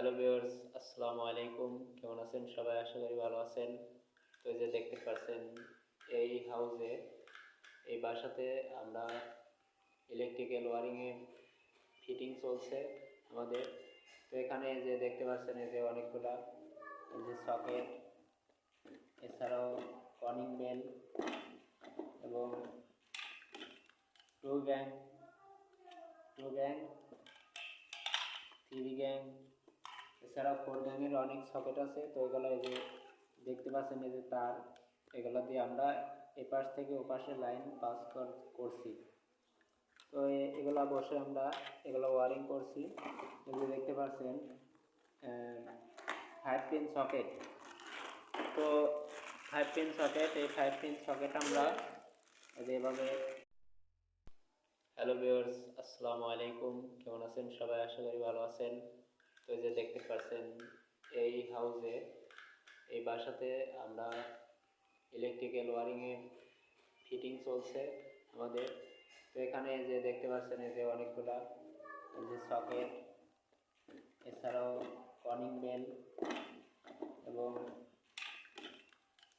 Hello viewers আসসালামু আলাইকুম কেমন আছেন সবাই? আশা করি ভালো আছেন। তো যে দেখতে পাচ্ছেন, এই হাউসে এই বাসাতে আমরা ইলেকট্রিক্যাল ওয়ারিংয়ের ফিটিং চলছে আমাদের। তো এখানে যে দেখতে পাচ্ছেন, এই যে অনেকগুলা, এই যে সকেট এছাড়াও কনিং বেল এবং two gang two gang three gang এছাড়াও ফোর গ্যাংয়ের অনেক সকেট আছে, তো এগুলো এই যে দেখতে পাচ্ছেন এই যে তার, এগুলো দিয়ে আমরা এপাশ থেকে ওপাশে লাইন পাস করছি। তো এগুলা বসে আমরা এগুলো ওয়ারিং করছি। এগুলো দেখতে পাচ্ছেন ফাইভ পিন সকেট তো ফাইভ পিন সকেট এই ফাইভ পিন সকেট আমরা এভাবে হ্যালো ভিউয়ার্স আসসালামু আলাইকুম। কেমন আছেন? সবাই আশা করি ভালো আছেন। তো যে দেখতে পাচ্ছেন, এই হাউসে এই বাসাতে আমরা ইলেকট্রিক্যাল ওয়ারিংয়ের ফিটিং চলছে আমাদের। তো এখানে যে দেখতে পাচ্ছেন, এই যে অনেকগুলা যে সকেট এছাড়াও কনিং বেল এবং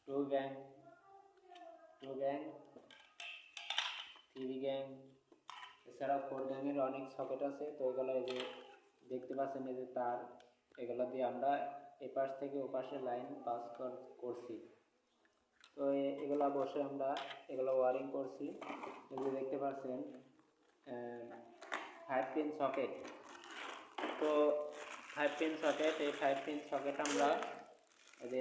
two gang two gang three gang এছাড়াও ফোর গ্যাংয়ের অনেক সকেট আছে। তো এগুলো এই যে পাচ্ছেন এই যে তার এগুলো দিয়ে আমরা এপাশ থেকে ওপাশে লাইন পাস করছি। তো এগুলো বসে আমরা এগুলো ওয়ারিং করছি। যদি দেখতে পাচ্ছেন ফাইভ পিন সকেট তো ফাইভ পিন সকেট এই ফাইভ পিন সকেট আমরা এভাবে